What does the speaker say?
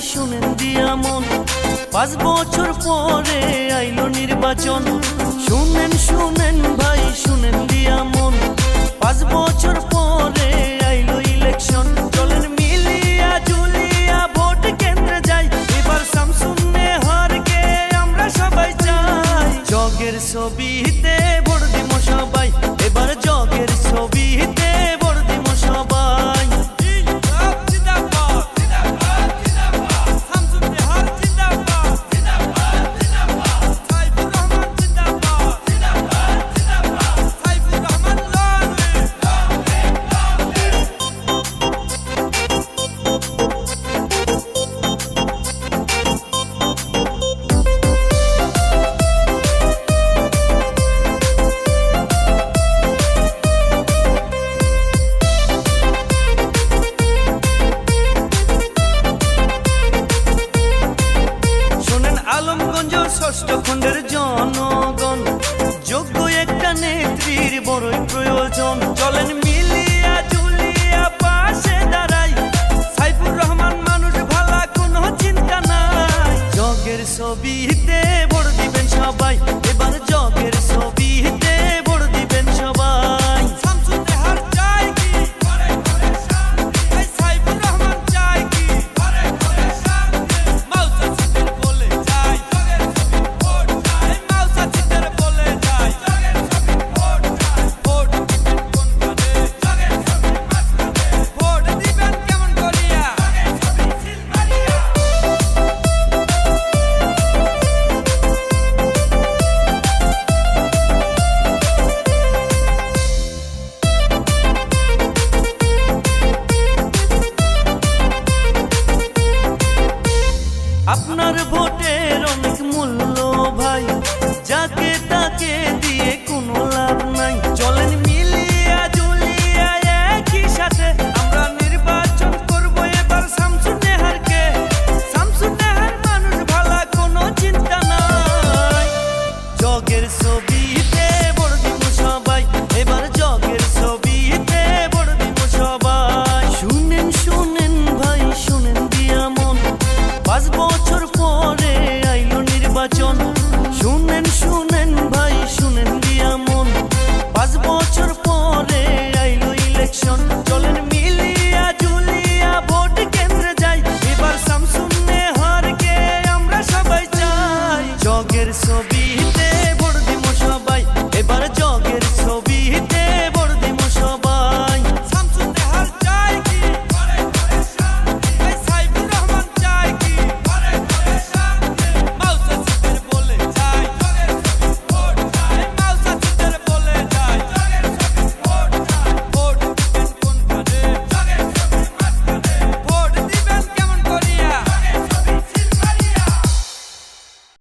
শুনেন দিয়া মন। পাঁচ বছর পরে আইলো নির্বাচন। শুনেন শুনেন ভাই, শুনেন দিয়া মন। পাঁচ বছর পরে আইলো ইলেকশন। চলেন মিলিয়া জুলিয়া ভোট কেন্দ্রে যাই। এবার সামসুনে হারকে আমরা সবাই চাই। জগের ছবিতে ভোট দিব সবাই। এবার জগের ছবিতে ষষ্ঠ খণ্ডের জনগণ যোগ্য একটা নেত্রীর বড়ই প্রয়োজন। চলেন মিলিয়া জুলিয়া পাশে দাঁড়া অনেক মূল্য ভাই যাকে তাকে দিয়ে